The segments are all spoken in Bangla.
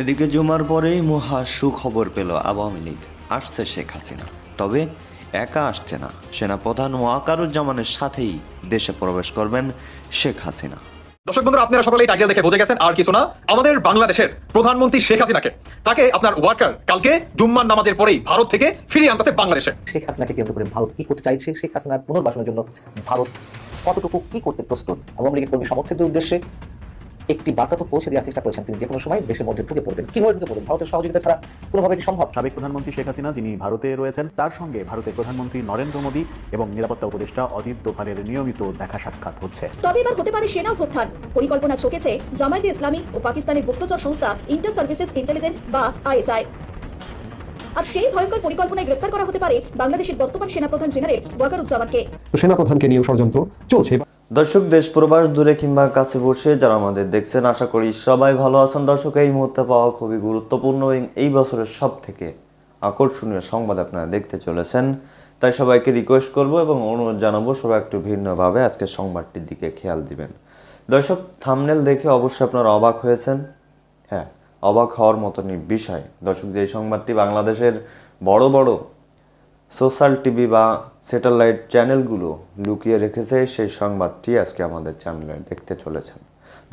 এদিকে জুমার পরেই মহা সুখবর পেল আওয়ামী লীগ। আসছে শেখ হাসিনা। তবে একা আসছে না। সেনাপ্রধান ওয়াকারুজ্জামানের সাথেই দেশে প্রবেশ করবেন শেখ হাসিনা। দর্শক বন্ধুরা আপনারা সকলেই টাইটেল দেখে বুঝে গেছেন আর কিছু না আমাদের বাংলাদেশের প্রধানমন্ত্রী শেখ হাসিনাকে তাকে আপনার ওয়ার্কার কালকে জুম্মার নামাজের পরেই ভারত থেকে ফিরিয়ে আনতেছে বাংলাদেশে। শেখ হাসিনাকে কেন্দ্র করে ভারত কি করতে চাইছে? শেখ হাসিনার পুনর্বাসনের জন্য ভারত কতটুকু কি করতে প্রস্তুত? আওয়ামী লীগের কর্মী সমর্থকদের উদ্দেশ্যে একটি বার্তা তো পৌঁছে দেওয়ার চেষ্টা করেছেন তিনি যে কোনো সময় দেশের মধ্যে ঢুকে পড়বেন কীভাবে ঢুকে পড়বেন। ভারতের সহযোগিতা ছাড়া কোনোভাবে এটি সম্ভব সাবেক প্রধানমন্ত্রী শেখ হাসিনা যিনি ভারতে রয়েছেন তার সঙ্গে ভারতের প্রধানমন্ত্রী নরেন্দ্র মোদী এবং নিরাপত্তা উপদেষ্টা অজিত দোভালের নিয়মিত দেখা সাক্ষাৎ হচ্ছে। তবে এবার হতে পারে সেনা অভ্যুত্থান। পরিকল্পনা ছকেছে জামায়াতে ইসলামী ও পাকিস্তানের গুপ্তচর সংস্থা ইন্টার সার্ভিসেস ইন্টেলিজেন্ট বা আইএসআই। আর সেই ভয়ঙ্কর পরিকল্পনায় গ্রেপ্তার করা হতে পারে বাংলাদেশের বর্তমান সেনাপ্রধান জেনারেল ওয়াকারুজ্জামানকে। সেনাপ্রধানকে নিয়ে ষড়যন্ত্র চলছে। দর্শক, দেশ, প্রবাস দূরে কিংবা কাছে বসে যারা আমাদের দেখছেন, আশা করি সবাই ভালো আছেন। দর্শক, এই মুহূর্তে পাওয়া খুবই গুরুত্বপূর্ণ এবং এই বছরের সব থেকে আকর্ষণীয় সংবাদ আপনারা দেখতে চলেছেন। তাই সবাইকে রিকোয়েস্ট করব এবং অনুরোধ জানাব, সবাই একটু ভিন্নভাবে আজকের সংবাদটির দিকে খেয়াল দিবেন। দর্শক থামনেল দেখে অবশ্যই আপনারা অবাক হয়েছেন। হ্যাঁ অবাক হওয়ার মতনই বিষয়। দর্শক যে সংবাদটি বাংলাদেশের বড় বড় সোশ্যাল টিভি বা স্যাটেলাইট চ্যানেলগুলো লুকিয়ে রেখেছে সেই সংবাদটি আজকে আমাদের চ্যানেলে দেখতে চলেছেন।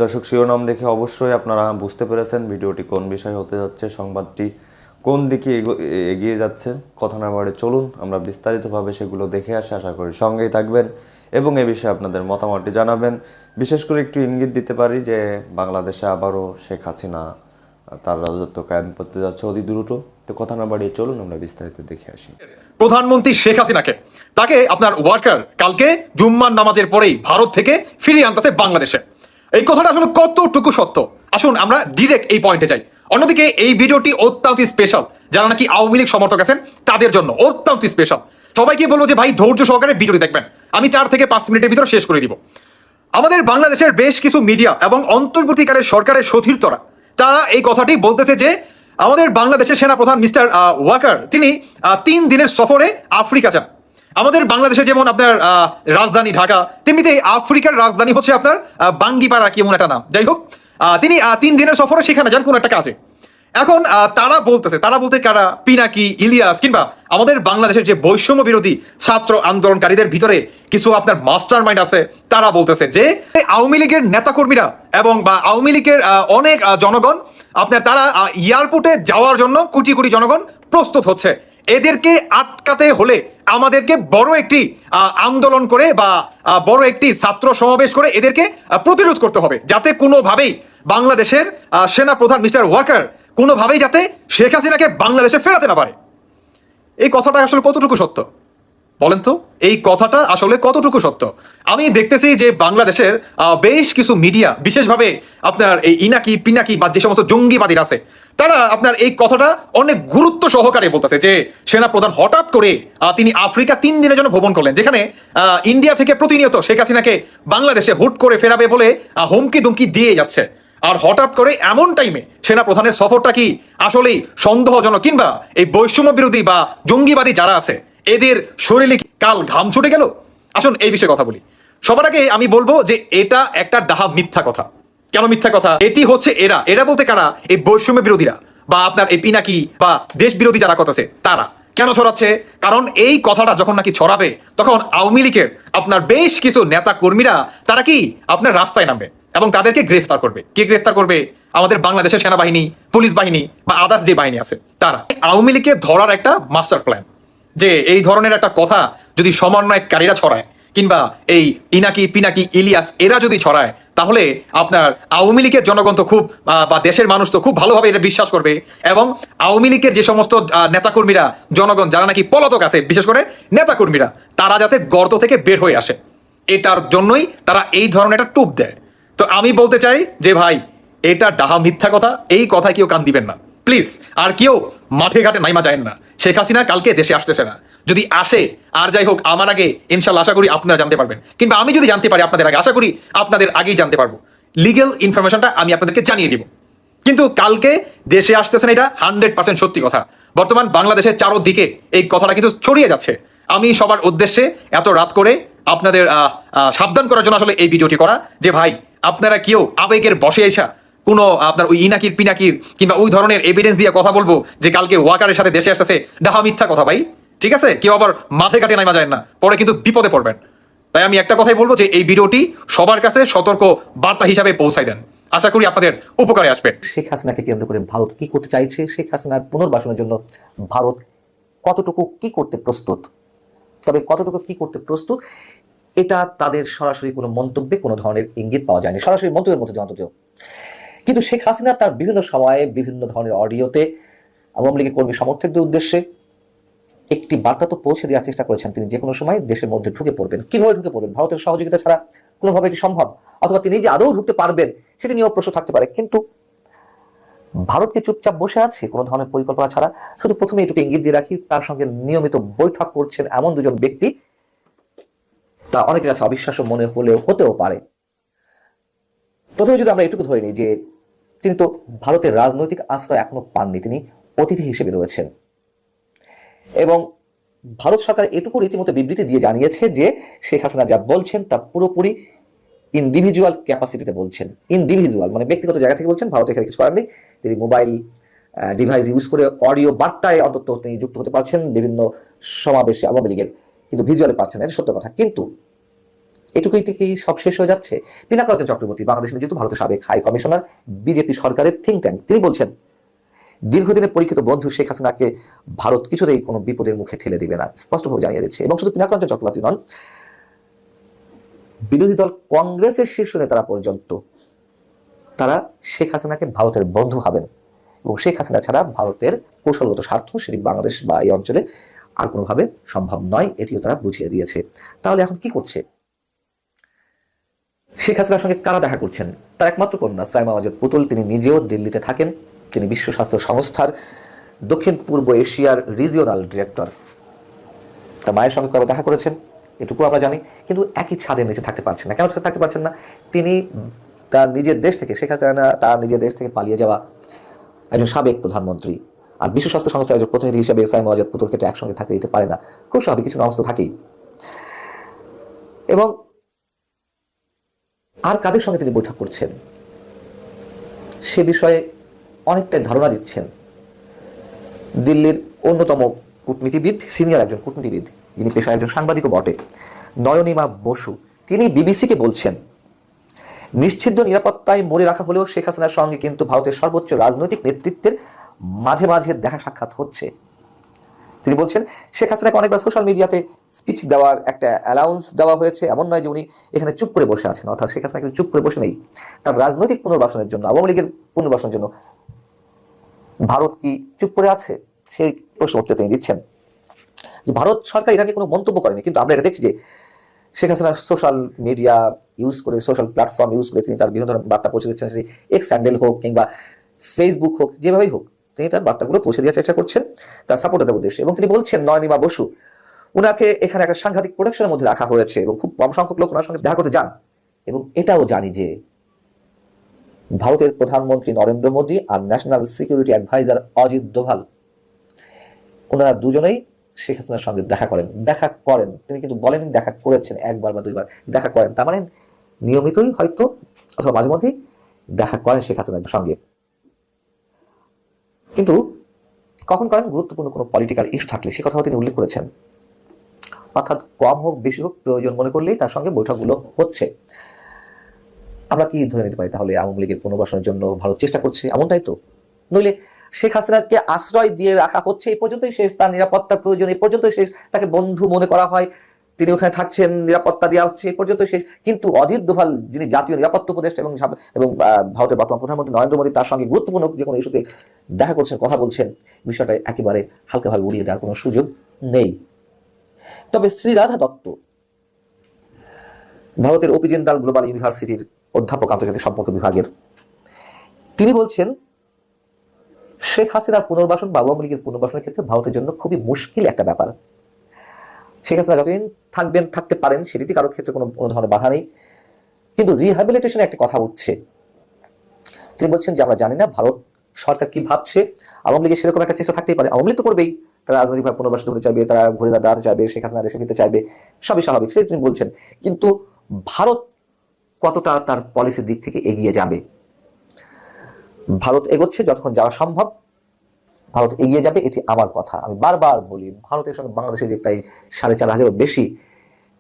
দর্শক, শিরোনাম দেখে অবশ্যই আপনারা বুঝতে পেরেছেন ভিডিওটি কোন বিষয় হতে যাচ্ছে, সংবাদটি কোন দিকে এগিয়ে যাচ্ছে। কথা না বাড়ে চলুন, আমরা বিস্তারিতভাবে সেগুলো দেখে আসে। আশা করি সঙ্গেই থাকবেন এবং এ বিষয়ে আপনাদের মতামতটি জানাবেন। বিশেষ করে একটু ইঙ্গিত দিতে পারি যে বাংলাদেশে আবারও শেখ হাসিনা, তার রাজত্ব কায়েম করতে যাচ্ছে অতি দ্রুত। তো কথা না বাড়িয়ে চলুন, আমরা বিস্তারিত দেখে আসি। প্রধানমন্ত্রী শেখ হাসিনাকে। তাকে আপনার ওয়ার্কার কালকে জুম্মার নামাজের পরেই ভারত থেকে ফিরিয়ে আনতেছে বাংলাদেশে। এই কথাটা আসলে কতটুকু সত্য? আসুন আমরা ডিরেক্ট এই পয়েন্টে যাই। অন্যদিকে এই ভিডিওটি অত্যন্ত স্পেশাল যারা নাকি আওয়ামী লীগ সমর্থক আছেন, তাদের জন্য অত্যন্ত স্পেশাল সবাইকে বলব যে ভাই, ধৈর্য সহকারে ভিডিওটি দেখবেন। আমি চার থেকে পাঁচ মিনিটের ভিতর শেষ করে দিব। আমাদের বাংলাদেশের বেশ কিছু মিডিয়া এবং অন্তর্বর্তীকালের সরকারের সতীর্থরা, তারা এই কথাটি বলতেছে যে আমাদের বাংলাদেশের সেনাপ্রধান মিস্টার ওয়াকার, তিনি তিন দিনের সফরে আফ্রিকা যান। আমাদের বাংলাদেশের যেমন আপনার রাজধানী ঢাকা তেমনিতে আফ্রিকার রাজধানী হচ্ছে আপনার বাঙ্গিপাড়া কি এমন একটা নাম। যাই হোক তিনি তিন দিনের সফরে সেখানে যান, কোনো একটা কাজে। এখন তারা বলতেছে, তারা বলতে কারা? পিনাকি, ইলিয়াস, কিংবা আমাদের বাংলাদেশের যে বৈষম্য বিরোধী ছাত্র আন্দোলনকারীদের ভিতরে কিছু আপনার মাস্টার মাইন্ড আছে, তারা বলতেছে যে, আওয়ামী লীগের নেতাকর্মীরা এবং বা আওয়ামী লীগের অনেক জনগণ, আপনার তারা এয়ারপোর্টে যাওয়ার জন্য কোটি কোটি জনগণ প্রস্তুত হচ্ছে। এদেরকে আটকাতে হলে আমাদেরকে বড় একটি আন্দোলন করে বা বড় একটি ছাত্র সমাবেশ করে এদেরকে প্রতিরোধ করতে হবে। যাতে কোনোভাবেই বাংলাদেশের সেনা প্রধান মিস্টার ওয়াকার কোনোভাবেই যাতে শেখ হাসিনাকে বাংলাদেশে ফেরাতে না পারে। এই কথাটা আসলে কতটুকু সত্য? বলেন তো, এই কথাটা আসলে কতটুকু সত্য? আমি দেখতেছি যে বাংলাদেশের বেশ কিছু মিডিয়া, বিশেষভাবে আপনার এই ইনাকি, পিনাকি বা যে সমস্ত জঙ্গিবাদীরা আছে, তারা আপনার এই কথাটা অনেক গুরুত্ব সহকারে বলতেছে যে সেনা প্রধান হঠাৎ করে তিনি আফ্রিকা তিন দিনের জন্য ভ্রমণ করলেন, যেখানে ইন্ডিয়া থেকে প্রতিনিয়ত শেখ হাসিনাকে বাংলাদেশে হুট করে ফেরাবে বলে হুমকি দুমকি দিয়ে যাচ্ছে। আর হঠাৎ করে এমন টাইমে সেনা প্রধানের সফরটা কি আসলেই সন্দেহজনক? কিংবা এই বৈষম্য বিরোধী বা জঙ্গিবাদী যারা আছে, এদের শরীরে কাল ঘাম ছুটে গেল? আসুন এই বিষয়ে কথা বলি। সবার আগে আমি বলব যে এটা একটা ডাহা মিথ্যা কথা। কেন মিথ্যা কথা? এটি হচ্ছে এরা। এরা বলতে কারা? এই বৈষম্য বিরোধীরা। বা আপনার এই পিনাকি বা দেশ বিরোধী যারা কথা আছে তারা। কেন ছড়াচ্ছে? কারণ এই কথাটা যখন নাকি ছড়াবে, তখন আওয়ামী লীগের আপনার বেশ কিছু নেতা কর্মীরা তারা কি আপনার রাস্তায় নামবে? এবং তাদেরকে গ্রেফতার করবে। কে গ্রেফতার করবে? আমাদের বাংলাদেশের সেনাবাহিনী, পুলিশ বাহিনী বা আদার্স যে বাহিনী আছে, তারা। আওয়ামী লীগকে ধরার একটা মাস্টার প্ল্যান যে এই ধরনের একটা কথা যদি সমন্বয়কারীরা ছড়ায়, কিংবা এই ইনাকি পিনাকি, ইলিয়াস, এরা যদি ছড়ায়, তাহলে আপনার আওয়ামী লীগের জনগণ তো খুব বা দেশের মানুষ তো খুব ভালোভাবে এটা বিশ্বাস করবে এবং আওয়ামী লীগের যে সমস্ত নেতাকর্মীরা, জনগণ যারা নাকি পলাতক আছে, বিশেষ করে নেতাকর্মীরা, তারা যাতে গর্ত থেকে বের হয়ে আসে। এটার জন্যই তারা এই ধরনের একটা টুপ দেয়। তো আমি বলতে চাই যে ভাই, এটা ডাহা মিথ্যা কথা, এই কথায় কেউ কান দিবেন না। প্লিজ আর কেউ মাঠে ঘাটে নাইমা যায় না। শেখ হাসিনা কালকে দেশে আসতেছে না। যদি আসে, আর যাই হোক, আমার আগে ইনশাল্লাহ আশা করি আপনারা জানতে পারবেন। কিংবা আমি যদি জানতে পারি আপনাদের আগে, আশা করি আপনাদের আগেই জানতে পারব। লিগেল ইনফরমেশনটা আমি আপনাদেরকে জানিয়ে দিব। কিন্তু কালকে দেশে আসতেছে না এটা হান্ড্রেড পার্সেন্ট সত্যি কথা। বর্তমান বাংলাদেশের চারোদিকে এই কথাটা কিন্তু ছড়িয়ে যাচ্ছে। আমি সবার উদ্দেশ্যে এত রাত করে আপনাদের সাবধান করার জন্য আসলে এই ভিডিওটি করা যে ভাই আপনারা কেউ আবেগের বসে এসা কোনো আপনার ওই ইনাকির পিনাকির কিংবা ওই ধরনের এভিডেন্স দিয়ে কথা বলব যে কালকে ওয়াকারের সাথে দেশে আসতেছে, ডাহা মিথ্যা কথা ভাই। ঠিক আছে? কেউ আবার মাথায় কাটে নাইমা যায় না। পরে কিন্তু বিপদে পড়বেন। তাই আমি একটা কথাই বলব যে এই ভিডিওটি সবার কাছে সতর্ক বার্তা হিসাবে পৌঁছাই দেন। আশা করি আপনাদের উপকারে আসবে। শেখ হাসিনাকে কেন্দ্র করে ভারত কি করতে চাইছে? শেখ হাসিনার পুনর্বাসনের জন্য ভারত কতটুকু কি করতে প্রস্তুত? তবে কতটুকু কি করতে প্রস্তুত? এটা তাদের সরাসরি কোনো মন্তব্যে কোনো ধরনের ইঙ্গিত পাওয়া যায়নি। সরাসরি মন্তব্যের মধ্যে অন্তত। কিন্তু শেখ হাসিনা তার বিভিন্ন সময়ে বিভিন্ন ধরনের অডিওতে আওয়ামী লীগের কর্মী সমর্থকদের উদ্দেশ্যে একটি বার্তা তো পৌঁছে দেওয়ার চেষ্টা করেছেন। তিনি যে কোনো সময় দেশের মধ্যে ঢুকে পড়বেন। কীভাবে ঢুকে পড়বেন? ভারতের সহযোগিতা ছাড়া কোনোভাবে এটি সম্ভব? অথবা তিনি যে আদৌ ঢুকতে পারবেন, সেটি নিয়েও প্রশ্ন থাকতে পারে। কিন্তু ভারতকে চুপচাপ বসে আছে কোনো ধরনের পরিকল্পনা ছাড়া? শুধু প্রথমে এটুকু ইঙ্গিত দিয়ে রাখি, তার সঙ্গে নিয়মিত বৈঠক করছেন এমন দুজন ব্যক্তি তা অনেকের কাছে অবিশ্বাস্য মনে হলেও হতেও পারে। প্রথমে যদি আমরা এটুকু ধরে নিই যে তিনি তো ভারতের রাজনৈতিক আশ্রয় এখনও পাননি, তিনি অতিথি হিসেবে রয়েছেন। এবং ভারত সরকার এটুকু রীতিমতো বিবৃতি দিয়ে জানিয়েছে যে শেখ হাসিনা যা বলছেন তা পুরোপুরি ইন্ডিভিজুয়াল ক্যাপাসিটিতে বলছেন। ইন্ডিভিজুয়াল মানে ব্যক্তিগত জায়গা থেকে বলছেন, ভারত এখানে কিছু করার নেই। তিনি মোবাইল ডিভাইস ইউজ করে অডিও বার্তায় অন্তত তিনি যুক্ত হতে পারছেন বিভিন্ন সমাবেশে আওয়ামী লীগের। কিন্তু ভিজুয়ালে পারছেন না, এটা সত্য কথা। কিন্তু এটুকুই থেকে সব শেষ হয়ে যাচ্ছে? পিনাকরতন চক্রবর্তী বাংলাদেশের যেহেতু ভারতের সাবেক হাই কমিশনার, বিজেপি সরকারের থিঙ্ক ট্যাঙ্ক তিনি বলছেন, দীর্ঘদিনের পরীক্ষিত বন্ধু শেখ হাসিনাকে ভারত কিছুতেই কোনো বিপদের মুখে ঠেলে দিবে না, স্পষ্টভাবে জানিয়ে দিচ্ছে। এবং শুধু পিনাকরঞ্জন চক্রবর্তী নন, বিরোধী দল কংগ্রেসের শীর্ষ নেতারা পর্যন্ত, তারা শেখ হাসিনাকে ভারতের বন্ধু ভাবেন। এবং শেখ হাসিনা ছাড়া ভারতের কৌশলগত স্বার্থ, সেটি বাংলাদেশ বা এই অঞ্চলে আর কোনোভাবে সম্ভব নয়, এটিও তারা বুঝিয়ে দিয়েছে। তাহলে এখন কি করছে? শেখ হাসিনার সঙ্গে কারা দেখা করছেন? তার একমাত্র কন্যা সাইমা ওয়াজেদ পুতুল, তিনি নিজেও দিল্লিতে থাকেন। তিনি বিশ্ব স্বাস্থ্য সংস্থার দক্ষিণ পূর্ব এশিয়ার রিজিওনাল ডিরেক্টর। তার মায়ের সঙ্গে কবে দেখা করেছেন? এটুকু আমরা জানি, কিন্তু একই ছাদের নিচে থাকতে পারছেন না। কেন থাকতে পারছেন না? তিনি তার নিজের দেশ থেকে শেখ হাসিনা, তার নিজের দেশ থেকে পালিয়ে যাওয়া একজন সাবেক প্রধানমন্ত্রী। আর বিশ্ব স্বাস্থ্য সংস্থার একজন প্রতিনিধি হিসেবে সাইম আজাদ পুতুল ক্ষেত্রে একসঙ্গে থাকতে দিতে পারে না। খুব স্বাভাবিক, কিছু নমস্ত থাকেই। এবং আর কাদের সঙ্গে তিনি বৈঠক করছেন? সে বিষয়ে অনেকটাই ধারণা দিচ্ছেন দিল্লির অন্যতম কূটনীতিবিদ, সিনিয়র একজন কূটনীতিবিদ, যিনি পেশায় একজন সাংবাদিকও বটে, নয়নিমা বসু। তিনি বিবিসিকে বলছেন নিশ্চিদ্র নিরাপত্তায় মরে রাখা হলেও শেখ হাসিনার সঙ্গে কিন্তু ভারতের সর্বোচ্চ রাজনৈতিক নেতৃত্বের মাঝে মাঝে দেখা সাক্ষাৎ হচ্ছে। তিনি বলছেন, শেখ হাসিনাকে অনেকবার সোশ্যাল মিডিয়াতে স্পিচ দেওয়ার একটা অ্যালাউন্স দেওয়া হয়েছে। এমন নয় যে উনি এখানে চুপ করে বসে আছেন, অর্থাৎ শেখ হাসিনা কিন্তু চুপ করে বসে নেই। তার রাজনৈতিক পুনর্বাসনের জন্য, আওয়ামী লীগের পুনর্বাসনের জন্য ভারত কি চুপ করে আছে? সেই প্রশ্ন উত্তর তিনি দিচ্ছেন। যে ভারত সরকার এটা কোনো মন্তব্য করেনি, কিন্তু আমরা এটা দেখছি যে Sheikh Hasina social media use করে সোশ্যাল প্ল্যাটফর্ম ইউজ করে তিনি তার বিভিন্ন ধরনের বার্তা পৌঁছে দিচ্ছেন, সেটি এক্স স্যান্ডেল হোক কিংবা ফেসবুক হোক, যেভাবেই হোক। তিনি তার বার্তাগুলো পৌঁছে দেওয়ার চেষ্টা করছেন, তার সাপোর্টারদের উদ্দেশ্যে। এবং তিনি বলছেন, নয়নিমা বসু, উনাকে এখানে একটা সাংঘাতিক প্রোডাকশনের মধ্যে রাখা হয়েছে এবং খুব কম সংখ্যক লোক ওনার সঙ্গে দেখা করতে যান। এবং এটাও জানি যে ভারতের প্রধানমন্ত্রী নরেন্দ্র মোদী আর national security adviser Ajit Doval ওনারা দুজনেই শেখ হাসিনার সঙ্গে দেখা করেন। দেখা করেন। তিনি কিন্তু বলেন দেখা করেছেন একবার বা দুইবার। দেখা করেন। তার মানে নিয়মিতই হয়তো অথবা মাঝে মধ্যেই দেখা করেন শেখ হাসিনার সঙ্গে। কিন্তু কখন করেন গুরুত্বপূর্ণ কোনো পলিটিক্যাল ইস্যু থাকলে? সে কথাও তিনি উল্লেখ করেছেন। অর্থাৎ কম হোক, বেশি হোক, প্রয়োজন মনে করলেই তার সঙ্গে বৈঠকগুলো হচ্ছে। আমরা কি ধরে নিতে পারি তাহলে আওয়ামী লীগের পুনর্বাসনের জন্য ভারত চেষ্টা করছে? এমনটাই তো। নইলে শেখ হাসিনাকে আশ্রয় দিয়ে রাখা হচ্ছে, এই পর্যন্তই শেষ। তার নিরাপত্তার প্রয়োজন, এই পর্যন্তই শেষ। তাকে বন্ধু মনে করা হয়। তিনি ওখানে থাকছেন, নিরাপত্তা দেওয়া হচ্ছে এই পর্যন্ত শেষ। কিন্তু অজিত দোভাল, যিনি জাতীয় নিরাপত্তা উপদেষ্টা এবং এবং ভারতের বর্তমান প্রধানমন্ত্রী নরেন্দ্র মোদী, তার সঙ্গে গুরুত্বপূর্ণ যে কোনো ইস্যুতে দেখা করছেন, কথা বলছেন, বিষয়টা একেবারে হালকাভাবে উড়িয়ে দেওয়ার কোনো সুযোগ নেই। তবে শ্রী রাধা দত্ত, ভারতের ওপিজেন্দাল গ্লোবাল ইউনিভার্সিটির অধ্যাপক আন্তর্জাতিক সম্পর্ক বিভাগের, তিনি বলছেন, শেখ হাসিনার পুনর্বাসন বা আওয়ামী লীগের পুনর্বাসনের ক্ষেত্রে ভারতের জন্য খুবই মুশকিল একটা ব্যাপার। শেখ হাসিনা যতদিন থাকবেন, থাকতে পারেন সেটিতে কারোর ক্ষেত্রে কোনো কোনো ধরনের বাধা নেই। কিন্তু রিহ্যাবিলিটেশনে একটা কথা উঠছে। তিনি বলছেন যে, আমরা জানি না ভারত সরকার কি ভাবছে। আওয়ামী লীগের সেরকম একটা চেষ্টা থাকতেই পারে। আওয়ামী লীগ তো করবেই। তারা রাজনৈতিকভাবে পুনর্বাসিত হতে চাইবে, তারা ঘুরে দাঁড়াতে চাইবে, শেখ হাসিনা দেশে ফিরতে চাইবে, সবই স্বাভাবিক সেটা তিনি বলছেন। কিন্তু ভারত কতটা তার পলিসির দিক থেকে এগিয়ে যাবে? ভারত এগোচ্ছে যতক্ষণ যাওয়া সম্ভব। ভারত এগিয়ে যাবে, এটি আমার কথা। আমি বারবার বলি, ভারতের সঙ্গে বাংলাদেশের যে প্রায় সাড়ে চার হাজারের বেশি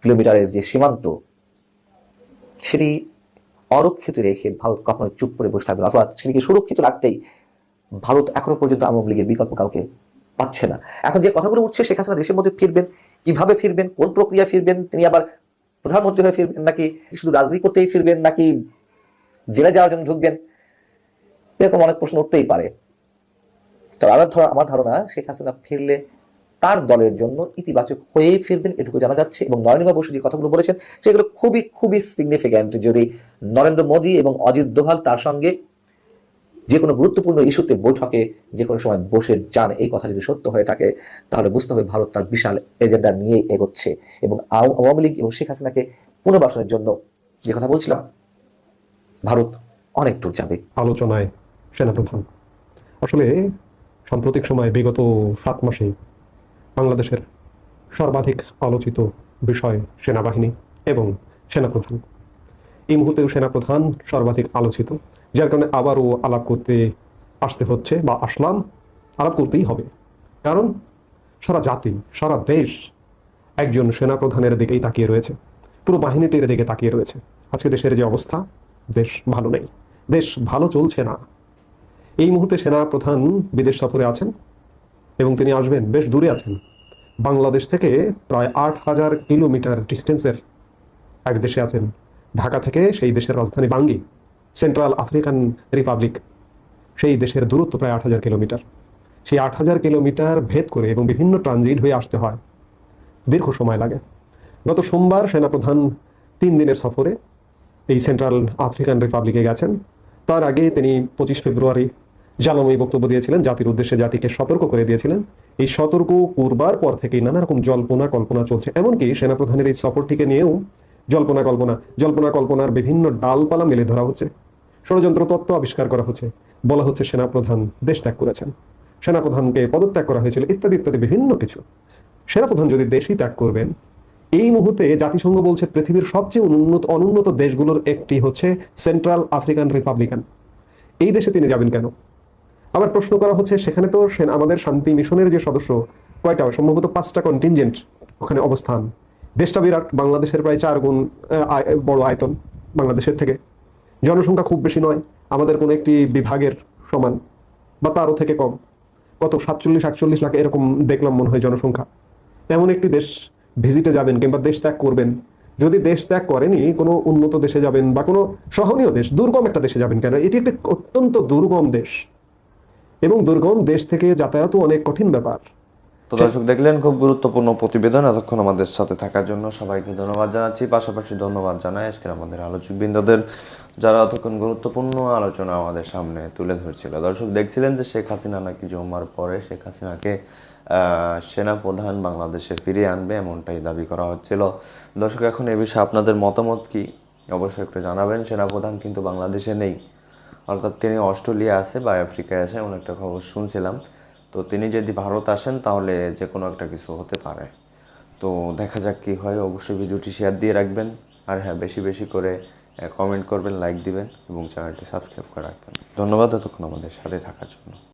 কিলোমিটারের যে সীমান্ত, সেটি অরক্ষিত রেখে ভারত কখনো চুপ করে বসে থাকবে অথবা সেটিকে সুরক্ষিত রাখতেই ভারত এখনও পর্যন্ত আওয়ামী লীগের বিকল্প কাউকে পাচ্ছে না। এখন যে কথাগুলো উঠছে, শেখ হাসিনা দেশের মধ্যে ফিরবেন, কীভাবে ফিরবেন, কোন প্রক্রিয়া ফিরবেন, তিনি আবার প্রধানমন্ত্রী হয়ে ফিরবেন নাকি শুধু রাজনীতি করতেই ফিরবেন নাকি জেলে যাওয়ার জন্য ঢুকবেন, এরকম অনেক প্রশ্ন উঠতেই পারে। তবে আমার আমার ধারণা শেখ হাসিনা ফিরলে তার দলের জন্য ইতিবাচক হয়েই ফিরবেন, এটুকু জানা যাচ্ছে। এবং নরেন্দ্র বসু যে কথাগুলো বলেছেন, সেগুলো খুবই খুবই সিগনিফিক্যান্ট যদি নরেন্দ্র মোদী এবং অজিত দোভাল তার সঙ্গে যে কোনো গুরুত্বপূর্ণ ইস্যুতে বৈঠকে যে কোনো সময় বসে যান, এই কথা যদি সত্য হয়ে থাকে, তাহলে বুঝতে হবে ভারত তার বিশাল এজেন্ডা নিয়ে এগোচ্ছে। এবং আও- আওয়ামী লীগ এবং শেখ হাসিনাকে পুনর্বাসনের জন্য যে কথা বলছিলাম, ভারত অনেক দূর যাবে। আলোচনায় সেনাপ্রধান। আসলে সাম্প্রতিক সময়ে বিগত সাত মাসে বাংলাদেশের সর্বাধিক আলোচিত বিষয় সেনাবাহিনী এবং সেনাপ্রধান। এই মুহূর্তেও সেনাপ্রধান সর্বাধিক আলোচিত, যার কারণে আবারও আলাপ করতে আসতে হচ্ছে বা আসলাম, আলাপ করতেই হবে। কারণ সারা জাতি, সারা দেশ একজন সেনাপ্রধানের দিকেই তাকিয়ে রয়েছে, পুরো বাহিনীটির দিকে তাকিয়ে রয়েছে। আজকে দেশের যে অবস্থা, দেশ ভালো নেই, দেশ ভালো চলছে না। এই মুহূর্তে সেনা প্রধান বিদেশ সফরে আছেন এবং তিনি আসবেন, বেশ দূরে আছেন। বাংলাদেশ থেকে প্রায় আট হাজার কিলোমিটার ডিস্টেন্সের এক দেশে আছেন। ঢাকা থেকে সেই দেশের রাজধানী বাঙ্গি, সেন্ট্রাল আফ্রিকান রিপাবলিক, সেই দেশের দূরত্ব প্রায় আট হাজার কিলোমিটার। সেই আট হাজার কিলোমিটার ভেদ করে এবং বিভিন্ন ট্রানজিট হয়ে আসতে হয়। দীর্ঘ সময় লাগে। গত সোমবার সেনাপ্রধান তিন দিনের সফরে এই সেন্ট্রাল আফ্রিকান রিপাবলিকে গেছেন। তার আগে তিনি পঁচিশ ফেব্রুয়ারি জানাময়ী বক্তব্য দিয়েছিলেন, জাতির উদ্দেশ্যে জাতিকে সতর্ক করে দিয়েছিলেন। এই সতর্ক করবার পর থেকেই নানা রকম জল্পনা, কল্পনা চলছে। এমনকি সেনাপ্রধানের এই সফরটিকে নিয়েও জল্পনা, কল্পনা, জল্পনা, কল্পনার বিভিন্ন ডালপালা মেলে ধরা হচ্ছে। ষড়যন্ত্র তত্ত্ব আবিষ্কার করা হচ্ছে। বলা হচ্ছে সেনাপ্রধান দেশ ত্যাগ করেছেন। সেনাপ্রধানকে পদত্যাগ করা হয়েছিল ইত্যাদি ইত্যাদি, বিভিন্ন কিছু। সেনাপ্রধান যদি দেশই ত্যাগ করবেন, এই মুহূর্তে জাতিসংঘ বলছে পৃথিবীর সবচেয়ে উন্নত, অনুন্নত দেশগুলোর একটি হচ্ছে সেন্ট্রাল আফ্রিকান রিপাবলিকান। এই দেশে তিনি যাবেন কেন? আবার প্রশ্ন করা হচ্ছে, সেখানে তো আমাদের শান্তি মিশনের যে সদস্য, কয়টা? সম্ভবত পাঁচটা কন্টিনজেন্ট ওখানে অবস্থান। দেশটা বিরাট, বাংলাদেশের প্রায় চার গুণ বড় আয়তন বাংলাদেশের থেকে। জনসংখ্যা খুব বেশি নয়, আমাদের কোনো একটি বিভাগের সমান, বা তারও থেকে কম। কত? সাতচল্লিশ, আটচল্লিশ লাখ এরকম দেখলাম মনে হয় জনসংখ্যা। এমন একটি দেশ ভিজিটে যাবেন কিংবা দেশ ত্যাগ করবেন। যদি দেশ ত্যাগ করেনি, কোনো উন্নত দেশে যাবেন বা কোনো সহনীয় দেশ, দুর্গম একটা দেশে যাবেন কেন? এটি একটি অত্যন্ত দুর্গম দেশ। এবং দুর্গম দেশ থেকে যাতায়াতও অনেক কঠিন ব্যাপার। তো দর্শক দেখলেন খুব গুরুত্বপূর্ণ প্রতিবেদন এতক্ষণ আমাদের সাথে থাকার জন্য সবাইকে ধন্যবাদ জানাচ্ছি। পাশাপাশি ধন্যবাদ জানাই আজকের আমাদের আলোচক বৃন্দদের যারা এতক্ষণ গুরুত্বপূর্ণ আলোচনা আমাদের সামনে তুলে ধরছিল। দর্শক দেখছিলেন যে শেখ হাসিনা নাকি জমার পরে শেখ হাসিনাকে আহ, সেনাপ্রধান বাংলাদেশে ফিরিয়ে আনবে এমনটাই দাবি করা হচ্ছিল। দর্শক এখন এ বিষয়ে আপনাদের মতামত কি? অবশ্যই একটু জানাবেন। সেনাপ্রধান কিন্তু বাংলাদেশে নেই। অর্থাৎ তিনি অস্ট্রেলিয়া আছে বা আফ্রিকায় আছে, এমন একটা খবর শুনছিলাম। তো তিনি যদি ভারত আসেন, তাহলে যে কোনো একটা কিছু হতে পারে। তো দেখা যাক কী হয়। অবশ্যই ভিডিওটি শেয়ার দিয়ে রাখবেন। আর হ্যাঁ বেশি বেশি করে কমেন্ট করবেন লাইক দিবেন এবং চ্যানেলটি সাবস্ক্রাইব করে রাখবেন। ধন্যবাদ এতক্ষণ আমাদের সাথে থাকার জন্য।